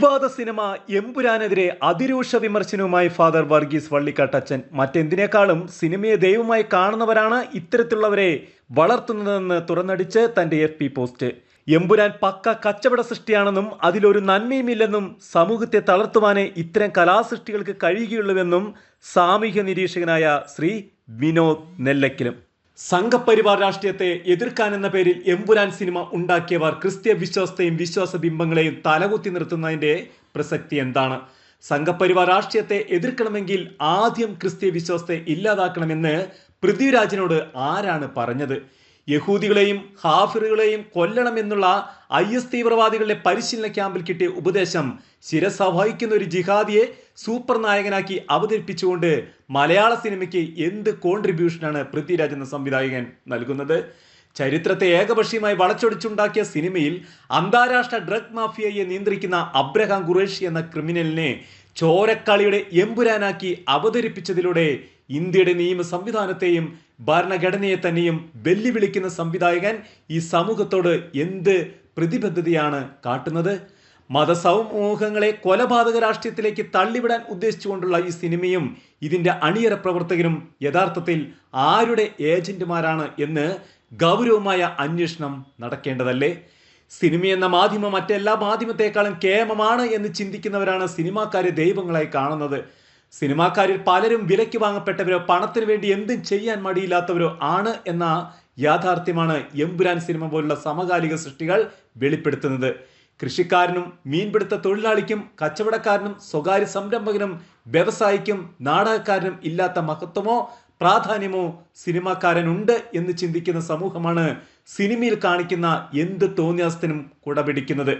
വിവാദ സിനിമ എമ്പുരാനെതിരെ അതിരൂക്ഷ വിമർശനവുമായി ഫാദർ വർഗീസ് വള്ളിക്കാട്ടച്ചൻ മറ്റെന്തിനേക്കാളും സിനിമയെ ദൈവമായി കാണുന്നവരാണ് ഇത്തരത്തിലുള്ളവരെ വളർത്തുന്നതെന്ന് തുറന്നടിച്ച് തന്റെ എഫ് പി പോസ്റ്റ്. എമ്പുരാൻ പക്ക കച്ചവട സൃഷ്ടിയാണെന്നും അതിലൊരു നന്മയുമില്ലെന്നും സമൂഹത്തെ തളർത്തുവാനേ ഇത്തരം കലാസൃഷ്ടികൾക്ക് കഴിയുകയുള്ളൂവെന്നും സാമൂഹ്യ നിരീക്ഷകനായ ശ്രീ വിനോദ് നെല്ലക്കിലും സംഘപരിവാർ രാഷ്ട്രീയത്തെ എതിർക്കാൻ എന്ന പേരിൽ എമ്പുരാൻ സിനിമ ഉണ്ടാക്കിയവർ ക്രിസ്ത്യ വിശ്വാസത്തെയും വിശ്വാസ ബിംബങ്ങളെയും തലകുത്തി നിർത്തുന്നതിന്റെ പ്രസക്തി എന്താണ്? സംഘപരിവാർ രാഷ്ട്രീയത്തെ എതിർക്കണമെങ്കിൽ ആദ്യം ക്രിസ്ത്യ വിശ്വാസത്തെ ഇല്ലാതാക്കണമെന്ന് പൃഥ്വിരാജിനോട് ആരാണ് പറഞ്ഞത്? യഹൂദികളെയും ഹാഫിറുകളെയും കൊല്ലണമെന്നുള്ള ഐ എസ് തീവ്രവാദികളുടെ പരിശീലന ക്യാമ്പിൽ കിട്ടിയ ഉപദേശം ശിരസ വഹിക്കുന്ന ഒരു ജിഹാദിയെ സൂപ്പർ നായകനാക്കി അവതരിപ്പിച്ചുകൊണ്ട് മലയാള സിനിമയ്ക്ക് എന്ത് കോൺട്രിബ്യൂഷനാണ് പൃഥ്വിരാജ് എന്ന സംവിധായകൻ നൽകുന്നത്? ചരിത്രത്തെ ഏകപക്ഷീയമായി വളച്ചൊടിച്ചുണ്ടാക്കിയ സിനിമയിൽ അന്താരാഷ്ട്ര ഡ്രഗ് മാഫിയയെ നിയന്ത്രിക്കുന്ന അബ്രഹാം ഖുറേഷി എന്ന ക്രിമിനലിനെ ചോരക്കളിയുടെ എമ്പുരാനാക്കി അവതരിപ്പിച്ചതിലൂടെ ഇന്ത്യയുടെ നിയമ സംവിധാനത്തെയും ഭരണഘടനയെ തന്നെയും വെല്ലുവിളിക്കുന്ന സംവിധായകൻ ഈ സമൂഹത്തോട് എന്ത് പ്രതിബദ്ധതയാണ് കാട്ടുന്നത്? മതസമൂഹങ്ങളെ കൊലപാതക രാഷ്ട്രീയത്തിലേക്ക് തള്ളിവിടാൻ ഉദ്ദേശിച്ചുകൊണ്ടുള്ള ഈ സിനിമയും ഇതിന്റെ അണിയറ പ്രവർത്തകരും യഥാർത്ഥത്തിൽ ആരുടെ ഏജന്റുമാരാണ് എന്ന് ഗൗരവമായ അന്വേഷണം നടക്കേണ്ടതല്ലേ? സിനിമ എന്ന മാധ്യമം മറ്റെല്ലാ മാധ്യമത്തെക്കാളും കേമമാണ് എന്ന് ചിന്തിക്കുന്നവരാണ് സിനിമാക്കാരെ ദൈവങ്ങളായി കാണുന്നത്. സിനിമാക്കാരിൽ പലരും വിലയ്ക്ക് വാങ്ങപ്പെട്ടവരോ പണത്തിന് വേണ്ടി എന്തും ചെയ്യാൻ മടിയില്ലാത്തവരോ ആണ് എന്ന യാഥാർത്ഥ്യമാണ് എമ്പുരാൻ സിനിമ പോലുള്ള സമകാലിക സൃഷ്ടികൾ വെളിപ്പെടുത്തുന്നത്. കൃഷിക്കാരനും മീൻപിടുത്ത തൊഴിലാളിക്കും കച്ചവടക്കാരനും സ്വകാര്യ സംരംഭകനും വ്യവസായിക്കും നാടകക്കാരനും ഇല്ലാത്ത മഹത്വമോ പ്രാധാന്യമോ സിനിമാക്കാരനുണ്ട് എന്ന് ചിന്തിക്കുന്ന സമൂഹമാണ് സിനിമയിൽ കാണിക്കുന്ന എന്ത് തോന്നിയാസത്തിനും കുടപിടിക്കുന്നത്.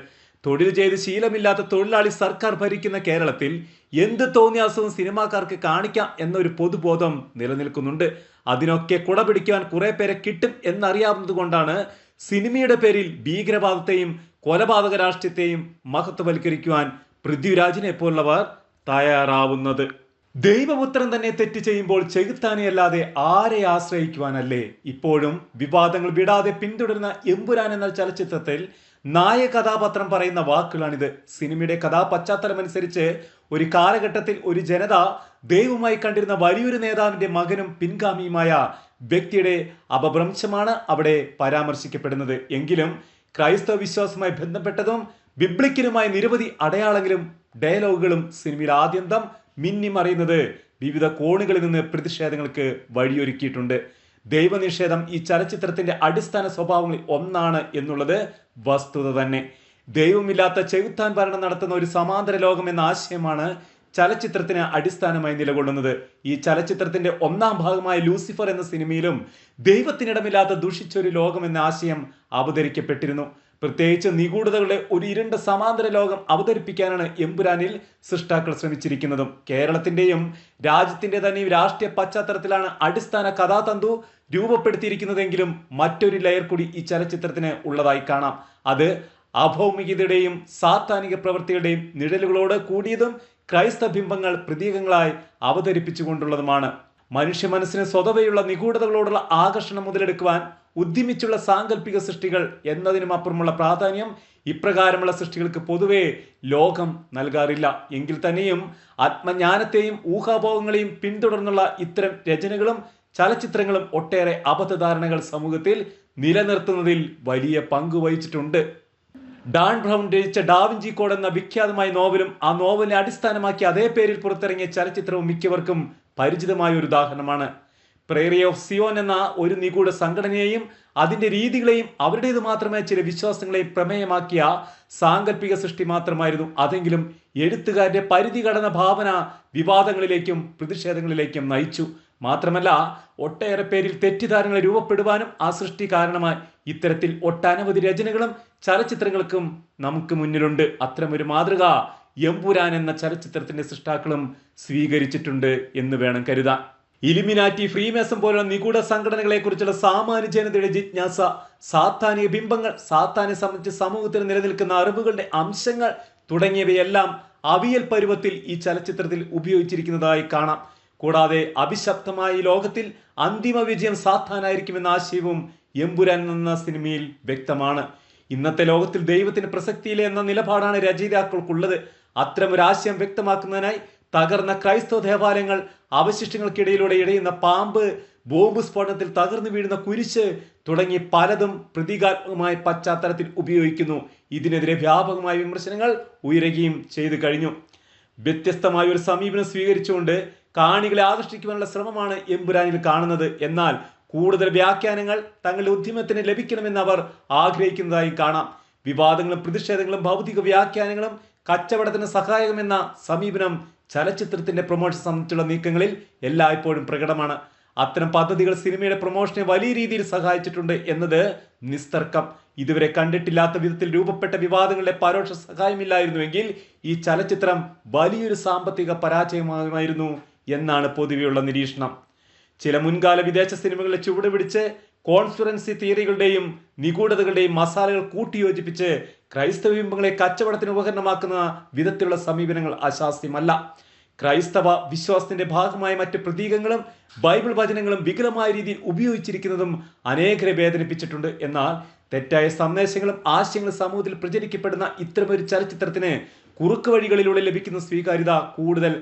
തൊഴിൽ ചെയ്ത് ശീലമില്ലാത്ത തൊഴിലാളി സർക്കാർ ഭരിക്കുന്ന കേരളത്തിൽ എന്ത് തോന്നിയാസവും സിനിമാക്കാർക്ക് കാണിക്കാം എന്നൊരു പൊതുബോധം നിലനിൽക്കുന്നുണ്ട്. അതിനൊക്കെ കുട പിടിക്കുവാൻ കുറെ പേരെ കിട്ടും എന്നറിയാവുന്നത് കൊണ്ടാണ് സിനിമയുടെ പേരിൽ ഭീകരവാദത്തെയും കൊലപാതക രാഷ്ട്രീയത്തെയും മഹത്വവൽക്കരിക്കുവാൻ പൃഥ്വിരാജിനെ പോലുള്ളവർ തയ്യാറാവുന്നത്. ദൈവപുത്രൻ തന്നെ തെറ്റ് ചെയ്യുമ്പോൾ ചെകുത്താനെയല്ലാതെ ആരെ ആശ്രയിക്കുവാനല്ലേ? ഇപ്പോഴും വിവാദങ്ങൾ വിടാതെ പിന്തുടരുന്ന എമ്പുരാൻ എന്ന ചലച്ചിത്രത്തിൽ നായ കഥാപാത്രം പറയുന്ന വാക്കുകളാണിത്. സിനിമയുടെ കഥാ പശ്ചാത്തലമനുസരിച്ച് ഒരു കാലഘട്ടത്തിൽ ഒരു ജനത ദൈവമായി കണ്ടിരുന്ന വലിയൊരു നേതാവിന്റെ മകനും പിൻഗാമിയുമായ വ്യക്തിയുടെ അപഭ്രംശമാണ് അവിടെ പരാമർശിക്കപ്പെടുന്നത്. എങ്കിലും ക്രൈസ്തവ വിശ്വാസവുമായി ബന്ധപ്പെട്ടതും ബിബ്ലിക്കലുമായ നിരവധി അടയാളങ്ങളും ഡയലോഗുകളും സിനിമയിൽ ആദ്യന്തം മിന്നിമറിയുന്നത് വിവിധ കോണുകളിൽ നിന്ന് പ്രതിഷേധങ്ങൾക്ക് വഴിയൊരുക്കിയിട്ടുണ്ട്. ദൈവനിഷേധം ഈ ചലച്ചിത്രത്തിന്റെ അടിസ്ഥാന സ്വഭാവങ്ങളിൽ ഒന്നാണ് എന്നുള്ളത് വസ്തുത തന്നെ. ദൈവമില്ലാത്ത ചെകുത്താൻ ഭരണം നടത്തുന്ന ഒരു സമാന്തര ലോകം എന്ന ആശയമാണ് ചലച്ചിത്രത്തിന് അടിസ്ഥാനമായി നിലകൊള്ളുന്നത്. ഈ ചലച്ചിത്രത്തിന്റെ ഒന്നാം ഭാഗമായ ലൂസിഫർ എന്ന സിനിമയിലും ദൈവത്തിനിടമില്ലാത്ത ദുഷിച്ചൊരു ലോകം എന്ന ആശയം അവതരിക്കപ്പെട്ടിരുന്നു. പ്രത്യേകിച്ച് നിഗൂഢതകളെ ഒരു ഇരുണ്ട സമാന്തര ലോകം അവതരിപ്പിക്കാനാണ് എമ്പുരാനിൽ സൃഷ്ടാക്കൾ ശ്രമിച്ചിരിക്കുന്നതും. കേരളത്തിന്റെയും രാജ്യത്തിന്റെ തന്നെയും രാഷ്ട്രീയ പശ്ചാത്തലത്തിലാണ് അടിസ്ഥാന കഥാതന്തു രൂപപ്പെടുത്തിയിരിക്കുന്നതെങ്കിലും മറ്റൊരു ലെയർ കൂടി ഈ ചലച്ചിത്രത്തിന് ഉള്ളതായി കാണാം. അത് അഭൗമികതയുടെയും സാത്താനിക പ്രവൃത്തികളുടെയും നിഴലുകളോട് കൂടിയതും ക്രൈസ്തബിംബങ്ങൾ പ്രതീകങ്ങളായി അവതരിപ്പിച്ചുകൊണ്ടുള്ളതുമാണ്. മനുഷ്യ മനസ്സിന് സ്വതവയുള്ള നിഗൂഢതകളോടുള്ള ആകർഷണം മുതലെടുക്കുവാൻ ഉദ്യമിച്ചുള്ള സാങ്കല്പിക സൃഷ്ടികൾ എന്നതിനും അപ്പുറമുള്ള പ്രാധാന്യം ഇപ്രകാരമുള്ള സൃഷ്ടികൾക്ക് പൊതുവെ ലോകം നൽകാറില്ല. എങ്കിൽ തന്നെയും ആത്മജ്ഞാനത്തെയും ഊഹാഭോഗങ്ങളെയും പിന്തുടർന്നുള്ള ഇത്തരം രചനകളും ചലച്ചിത്രങ്ങളും ഒട്ടേറെ അബദ്ധധാരണകൾ സമൂഹത്തിൽ നിലനിർത്തുന്നതിൽ വലിയ പങ്ക് വഹിച്ചിട്ടുണ്ട്. ഡാൻ ബ്രൗൺ രചിച്ച ഡാവിഞ്ചി കോഡ് എന്ന വിഖ്യാതമായ നോവലും ആ നോവലിനെ അടിസ്ഥാനമാക്കി അതേ പേരിൽ പുറത്തിറങ്ങിയ ചലച്ചിത്രവും മിക്കവർക്കും പരിചിതമായ ഒരു ഉദാഹരണമാണ്. പ്രേറി ഓഫ് സിയോൻ എന്ന ഒരു നിഗൂഢ സംഘടനയെയും അതിന്റെ രീതികളെയും അവരുടേത് മാത്രമേ ചില വിശ്വാസങ്ങളെയും പ്രമേയമാക്കിയ സാങ്കല്പിക സൃഷ്ടി മാത്രമായിരുന്നു. അതെങ്കിലും എഴുത്തുകാരുടെ പരിധി കടന്ന ഭാവന വിവാദങ്ങളിലേക്കും പ്രതിഷേധങ്ങളിലേക്കും നയിച്ചു. മാത്രമല്ല ഒട്ടേറെ പേരിൽ തെറ്റിദ്ധാരണകൾ രൂപപ്പെടുവാനും ആ സൃഷ്ടി കാരണമായി ഇത്തരത്തിൽ ഒട്ടനവധി രചനകളും ചലച്ചിത്രങ്ങൾക്കും നമുക്ക് മുന്നിലുണ്ട്. അത്തരമൊരു മാതൃക എമ്പുരാൻ എന്ന ചലച്ചിത്രത്തിന്റെ സൃഷ്ടാക്കളും സ്വീകരിച്ചിട്ടുണ്ട് എന്ന് വേണം കരുതാൻ. ഇലിമിനാറ്റി ഫ്രീമേസം പോലുള്ള നിഗൂഢ സംഘടനകളെ കുറിച്ചുള്ള സാമാന്യ ജനതയുടെ ജിജ്ഞാസ സാത്താനിക ബിംബങ്ങൾ സാത്താനെ സംബന്ധിച്ച് സമൂഹത്തിൽ നിലനിൽക്കുന്ന അറിവുകളുടെ അംശങ്ങൾ തുടങ്ങിയവയെല്ലാം അവിയൽ പരുവത്തിൽ ഈ ചലച്ചിത്രത്തിൽ ഉപയോഗിച്ചിരിക്കുന്നതായി കാണാം. കൂടാതെ അഭിശബ്ദമായ ഈ ലോകത്തിൽ അന്തിമ വിജയം സാത്താനായിരിക്കുമെന്ന ആശയവും എമ്പുരാൻ എന്ന സിനിമയിൽ വ്യക്തമാണ്. ഇന്നത്തെ ലോകത്തിൽ ദൈവത്തിന് പ്രസക്തിയില്ല എന്ന നിലപാടാണ് രചയിതാക്കൾക്കുള്ളത്. അത്തരമൊരു ആശയം വ്യക്തമാക്കുന്നതിനായി തകർന്ന ക്രൈസ്തവ ദേവാലയങ്ങൾ അവശിഷ്ടങ്ങൾക്കിടയിലൂടെ ഇടയുന്ന പാമ്പ് ബോംബ് സ്ഫോടനത്തിൽ തകർന്നു വീഴുന്ന കുരിശ് തുടങ്ങി പലതും പ്രതീകാത്മകമായ പശ്ചാത്തലത്തിൽ ഉപയോഗിക്കുന്നു. ഇതിനെതിരെ വ്യാപകമായ വിമർശനങ്ങൾ ഉയരുകയും ചെയ്തു കഴിഞ്ഞു. വ്യത്യസ്തമായ ഒരു സമീപനം സ്വീകരിച്ചുകൊണ്ട് കാണികളെ ആകർഷിക്കുവാനുള്ള ശ്രമമാണ് എമ്പുരാനിൽ കാണുന്നത്. എന്നാൽ കൂടുതൽ വ്യാഖ്യാനങ്ങൾ തങ്ങളുടെ ഉദ്യമത്തിന് ലഭിക്കണമെന്ന് അവർ ആഗ്രഹിക്കുന്നതായി കാണാം. വിവാദങ്ങളും പ്രതിഷേധങ്ങളും ഭൗതിക വ്യാഖ്യാനങ്ങളും കച്ചവടത്തിന് സഹായകമെന്ന സമീപനം ചലച്ചിത്രത്തിന്റെ പ്രൊമോഷൻ സംബന്ധിച്ചുള്ള നീക്കങ്ങളിൽ എല്ലായ്പ്പോഴും പ്രകടമാണ്. അത്തരം പദ്ധതികൾ സിനിമയുടെ പ്രൊമോഷനെ വലിയ രീതിയിൽ സഹായിച്ചിട്ടുണ്ട് എന്നത് നിസ്തർക്കം. ഇതുവരെ കണ്ടിട്ടില്ലാത്ത വിധത്തിൽ രൂപപ്പെട്ട വിവാദങ്ങളുടെ പരോക്ഷ സഹായമില്ലായിരുന്നുവെങ്കിൽ ഈ ചലച്ചിത്രം വലിയൊരു സാമ്പത്തിക പരാജയമാകുമായിരുന്നു എന്നാണ് പൊതുവെയുള്ള നിരീക്ഷണം. ചില മുൻകാല വിദേശ സിനിമകളെ ചുവട് പിടിച്ച് കോൺസ്പിറൻസി തിയറികളുടെയും നിഗൂഢതകളുടെയും മസാലകൾ കൂട്ടിയോജിപ്പിച്ച് ക്രൈസ്തവ ബിംബങ്ങളെ കച്ചവടത്തിന് ഉപകരണമാക്കുന്ന വിധത്തിലുള്ള സമീപനങ്ങൾ അശാസ്യമല്ല. ക്രൈസ്തവ വിശ്വാസത്തിന്റെ ഭാഗമായ മറ്റ് പ്രതീകങ്ങളും ബൈബിൾ വചനങ്ങളും വികലമായ രീതിയിൽ ഉപയോഗിച്ചിരിക്കുന്നതും അനേകരെ വേദനിപ്പിച്ചിട്ടുണ്ട്. എന്നാൽ തെറ്റായ സന്ദേശങ്ങളും ആശയങ്ങളും സമൂഹത്തിൽ പ്രചരിക്കപ്പെടുന്ന ഇത്തരമൊരു ചലച്ചിത്രത്തിന് കുറുക്ക് വഴികളിലൂടെ ലഭിക്കുന്ന സ്വീകാര്യത കൂടുതൽ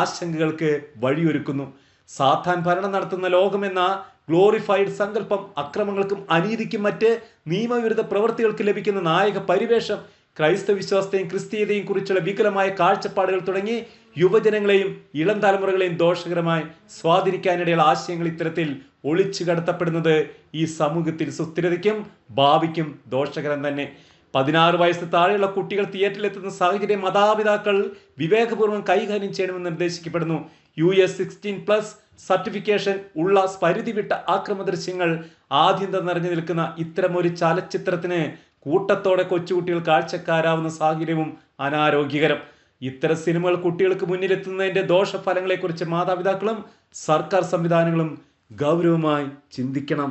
ആശങ്കകൾക്ക് വഴിയൊരുക്കുന്നു. സാത്താൻ ഭരണം നടത്തുന്ന ലോകമെന്ന ഗ്ലോറിഫൈഡ് സങ്കല്പം അക്രമങ്ങൾക്കും അനീതിക്കും മറ്റ് നിയമവിരുദ്ധ പ്രവൃത്തികൾക്ക് ലഭിക്കുന്ന നായക പരിവേഷം ക്രൈസ്തവ വിശ്വാസത്തെയും ക്രിസ്തീയതയും കുറിച്ചുള്ള വികലമായ കാഴ്ചപ്പാടുകൾ തുടങ്ങി യുവജനങ്ങളെയും ഇളം തലമുറകളെയും ദോഷകരമായി സ്വാധീനിക്കാനിടയുള്ള ആശയങ്ങൾ ഇത്തരത്തിൽ ഒളിച്ചു കടത്തപ്പെടുന്നത് ഈ സമൂഹത്തിൽ സുസ്ഥിരതയ്ക്കും ഭാവിക്കും ദോഷകരം തന്നെ. പതിനാറ് വയസ്സ് താഴെയുള്ള കുട്ടികൾ തിയേറ്ററിലെത്തുന്ന സാഹചര്യം മാതാപിതാക്കൾ വിവേകപൂർവം കൈകാര്യം ചെയ്യണമെന്ന് നിർദ്ദേശിക്കപ്പെടുന്നു. U S sixteen plus certification ഉള്ള പരിധി വിട്ട ആക്രമ ദൃശ്യങ്ങൾ ആദ്യം നിറഞ്ഞു നിൽക്കുന്ന ഇത്തരമൊരു ചലച്ചിത്രത്തിന് കൂട്ടത്തോടെ കൊച്ചുകുട്ടികൾ കാഴ്ചക്കാരാവുന്ന സാഹചര്യവും അനാരോഗ്യകരം. ഇത്തരം സിനിമകൾ കുട്ടികൾക്ക് മുന്നിലെത്തുന്നതിന്റെ ദോഷഫലങ്ങളെക്കുറിച്ച് മാതാപിതാക്കളും സർക്കാർ സംവിധാനങ്ങളും ഗൗരവമായി ചിന്തിക്കണം.